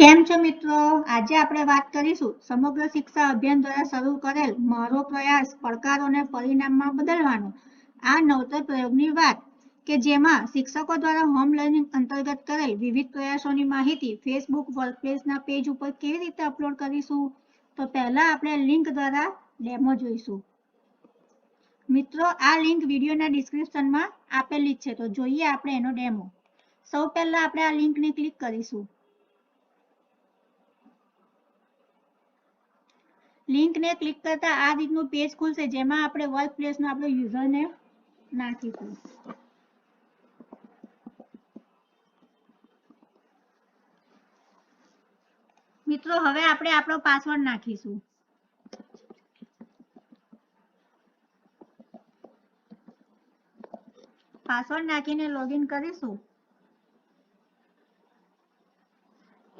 કેમ છો મિત્રો? આજે આપણે વાત કરીશું સમગ્ર શિક્ષા અભિયાન દ્વારા શરૂ કરેલ મારો પ્રયાસ પડકારોને પરિણામમાં બદલવાનો. આ નવતર પ્રયોગની વાત કે જેમાં શિક્ષકો દ્વારા હોમ લર્નિંગ અંતર્ગત કરેલ વિવિધ પ્રયાસોની માહિતી ફેસબુક વર્કપ્લેસના પેજ ઉપર કેવી રીતે અપલોડ કરીશું? તો પહેલા આપણે લિંક દ્વારા ડેમો જોઈશું. મિત્રો, આ લિંક વિડીયોના ડિસ્ક્રિપ્શનમાં આપેલી છે, તો જોઈએ આપણે એનો ડેમો સૌ પહેલા આપણે આ લિંકને ક્લિક કરીશું. લિંકને ક્લિક કરતા આ રીતનું પેજ ખુલશે, જેમાં આપણે વર્ક પ્લેસનો આપણો યુઝરને નાખીશું. મિત્રો, હવે આપણે આપણો પાસવર્ડ નાખીશું. પાસવર્ડ નાખીને લોગિન કરીશું.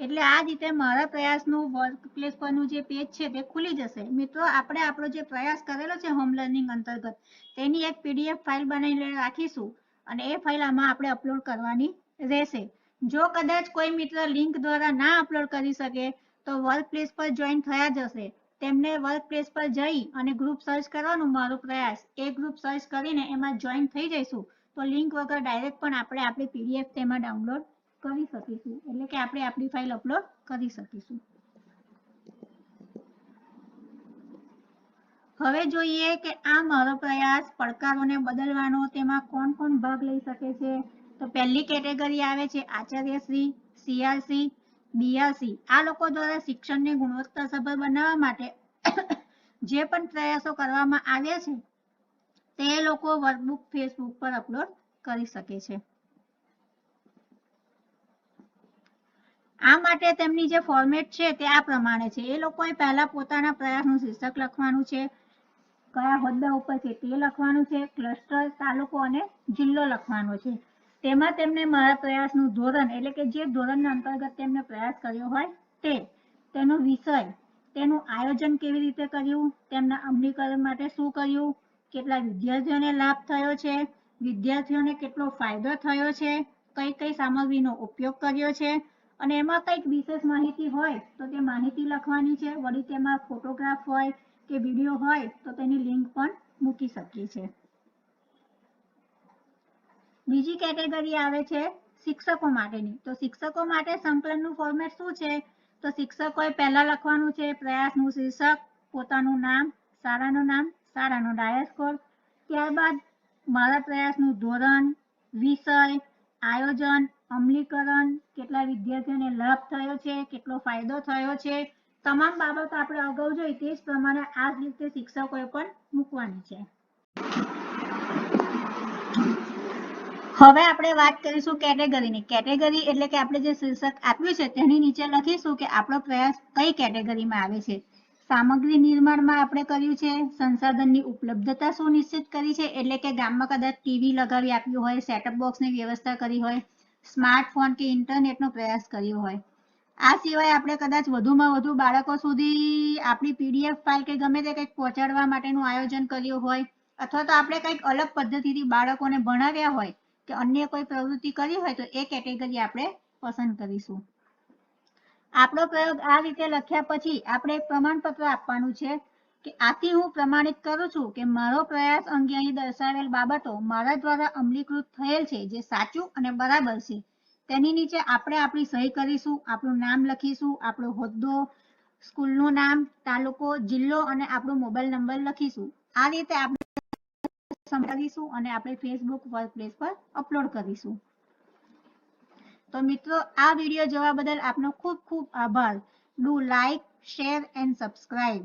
એટલે આ રીતે મારા પ્રયાસનું વર્ક પ્લેસ પરનું જે પેજ છે તે ખુલી જશે. મિત્રો, આપણે આપણો જે પ્રયાસ કરેલો છે હોમ લર્નિંગ અંતર્ગત, તેની એક પીડીએફ ફાઇલ બનાવીને રાખીશું અને એ ફાઇલ આમાં આપણે અપલોડ કરવાની રહેશે. જો કદાચ કોઈ મિત્ર લિંક દ્વારા ના અપલોડ કરી શકે, તો વર્ક પ્લેસ પર જોઈન થયા જશે. તેમને વર્ક પ્લેસ પર જઈ અને ગ્રુપ સર્ચ કરવાનું મારો પ્રયાસ. એ ગ્રુપ સર્ચ કરીને એમાં જોઈન થઈ જઈશું. તો લિંક વગર ડાયરેક્ટ પણ આપણે આપણી પીડીએફ તેમાં ડાઉનલોડ કરી શકીશું. એટલે કે આપણે આપણી ફાઇલ અપલોડ કરી શકીશું. હવે જોઈએ કે આ મારો પ્રયાસ પડકારોને બદલવાનો, તેમાં કોણ કોણ ભાગ લઈ શકે છે? તો પહેલી કેટેગરી આવે છે આચાર્યશ્રી, સીઆરસી બીઆરસી આ લોકો દ્વારા શિક્ષણને ગુણવત્તાસભર બનાવવા માટે જે પણ પ્રયાસો કરવામાં આવ્યા છે, તે લોકો વર્કબુક, ફેસબુક પર અપલોડ કરી શકે છે. આ માટે તેમની જે ફોર્મેટ છે તે આ પ્રમાણે છે. એ લોકોએ પહેલા પોતાના પ્રયાસનું શીર્ષક લખવાનું છે, કયા હોદ્દા ઉપર છે તે લખવાનું છે ક્લસ્ટર તાલુકો અને જિલ્લો લખવાનો છે. તેમાં તેમને મારા પ્રયાસનું ધોરણ એટલે કે જે ધોરણના અંતર્ગત તેમને પ્રયાસ કર્યો હોય તે, તેનો વિષય, તેનું આયોજન કેવી રીતે કર્યું, તેમના અમલીકરણ માટે શું કર્યું, કેટલા વિદ્યાર્થીઓને લાભ થયો છે, વિદ્યાર્થીઓને કેટલો ફાયદો થયો છે કઈ કઈ સામગ્રીનો ઉપયોગ કર્યો છે અને એમાં કંઈક વિશેષ માહિતી હોય તો તે માહિતી લખવાની છે. વળી તેમાં ફોટોગ્રાફ હોય કે વીડિયો હોય તો તેની લિંક પણ મૂકી શકીએ છીએ. બીજી કેટેગરી આવે છે શિક્ષકો માટેની. તો શિક્ષકો માટે સંકલનનું ફોર્મેટ શું છે? તો શિક્ષકોએ પહેલા લખવાનું છે પ્રયાસનું શીર્ષક, પોતાનું નામ, શાળાનું નામ, શાળાનો ડાયસ કોડ ત્યારબાદ મારા પ્રયાસનું ધોરણ, વિષય, આયોજન, અમલીકરણ કેટલા વિદ્યાર્થીઓને લાભ થયો છે, કેટલો ફાયદો થયો છે, તમામ બાબતો આપણે અગાઉ જોઈ તે જ પ્રમાણે આ રીતે શિક્ષકોએ પણ મૂકવાની છે. હવે આપણે વાત કરીશું કેટેગરીની. કેટેગરી એટલે કે આપણે જે શીર્ષક આપ્યું છે તેની નીચે લખીશું કે આપણો પ્રયાસ કઈ કેટેગરીમાં આવે છે. સામગ્રી નિર્માણમાં આપણે કર્યું છે, સંસાધનની ઉપલબ્ધતા સુનિશ્ચિત કરી છે, એટલે કે ગામમાં કદાચ ટીવી લગાવી આપ્યું હોય સેટઅપ બોક્સની વ્યવસ્થા કરી હોય સ્માર્ટફોન કે ઇન્ટરનેટનો પ્રયાસ કર્યો હોય. આ સિવાય આપણે કદાચ વધુમાં વધુ બાળકો સુધી આપણી પીડીએફ ફાઇલ કે ગમે તે કંઈક પહોંચાડવા માટેનું આયોજન કર્યું હોય, અથવા તો આપણે કંઈક અલગ પદ્ધતિથી બાળકોને ભણાવ્યા હોય, કે અન્ય કોઈ પ્રવૃત્તિ કરી હોય, તો એ કેટેગરી આપણે પસંદ કરીશું. આપણો પ્રયોગ આ રીતે લખ્યા પછી આપણે એક પ્રમાણપત્ર આપવાનું છે. કે આથી હું પ્રમાણિત કરું છું કે મારો પ્રયાસ અંગે અહીં દર્શાવેલ બાબતો મારા દ્વારા અમલીકૃત થયેલ છે, જે સાચું અને બરાબર છે. તેની નીચે આપણે આપણી સહી કરીશું, આપણું નામ લખીશું, આપણો હોદ્દો, સ્કૂલનું નામ, તાલુકો, જિલ્લો અને આપણો મોબાઈલ નંબર લખીશું. આ રીતે આપણે સંભાળીશું અને આપણે ફેસબુક વર્કપ્લેસ પર અપલોડ કરીશું. તો મિત્રો, આ વીડિયો જોવા બદલ આપનો ખૂબ ખૂબ આભાર. Do like share and subscribe